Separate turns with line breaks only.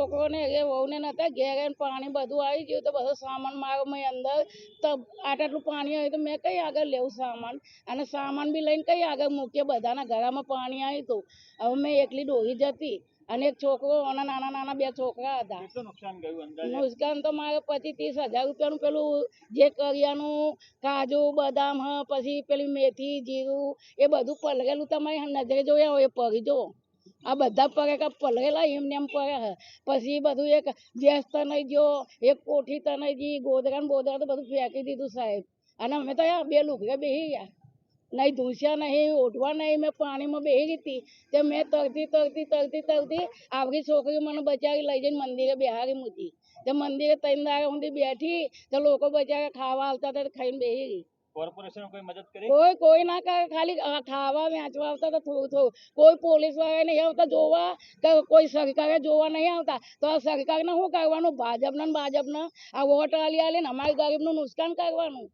છોકરોને એ વહુને નતા ઘેર પાણી બધું આવી ગયું તો બધો સામાન મારો મેં અંદર તો આટલું પાણી આવ્યું તો મેં કઈ આગળ લેવું સામાન? અને સામાન બી લઈને કઈ આગળ મૂકીએ? બધાના ગળામાં પાણી આવ્યું હતું. હવે મેં એકલી ડોહી જતી અને એક છોકરો અને નાના નાના બે છોકરા હતા.
નુકસાન
તો મારે પચીસ ત્રીસ હજાર રૂપિયાનું પેલું જે કરિયાનું કાજુ બદામ પછી પેલી મેથી જીરું એ બધું પલગેલું તમારી નજરે જોયા હોય એ પડી જો. આ બધા પગેકા પલળેલા એમને એમ પગે પછી બધું એક ગેસ તનાઈ ગયો એક કોઠી તનાઈ ગઈ ગોદરા બોદરા તો બધું ફેંકી દીધું સાહેબ. અને અમે તો યાર બે લુગડે બેસી ગયા. નહીં ધૂસ્યા નહીં, ઓઢવા નહીં, મેં પાણીમાં બેસી હતી. તે મેં તરતી તરતી તરતી તરતી આવડી છોકરી મને બચાવી લઈ જઈને મંદિરે બેહારી મૂકી. તે મંદિરે ત્રણ દાડે સુધી બેઠી, તો લોકો બચારા ખાવા આવતા હતા ખાઈને બેસી ગઈ.
કોર્પોરેશન કોઈ મદદ કરી?
કોઈ કોઈ ના કરે. ખાલી ખાવા, વેચવા આવતા તો થોડું થોડું. કોઈ પોલીસવાળા નહીં આવતા જોવા, કે કોઈ સરકારે જોવા નહીં આવતા. તો આ સરકારને શું કરવાનું? ભાજપને ને ભાજપને આ વોટ આલી આલીને અમારી ગરીબનું નુકસાન કરવાનું.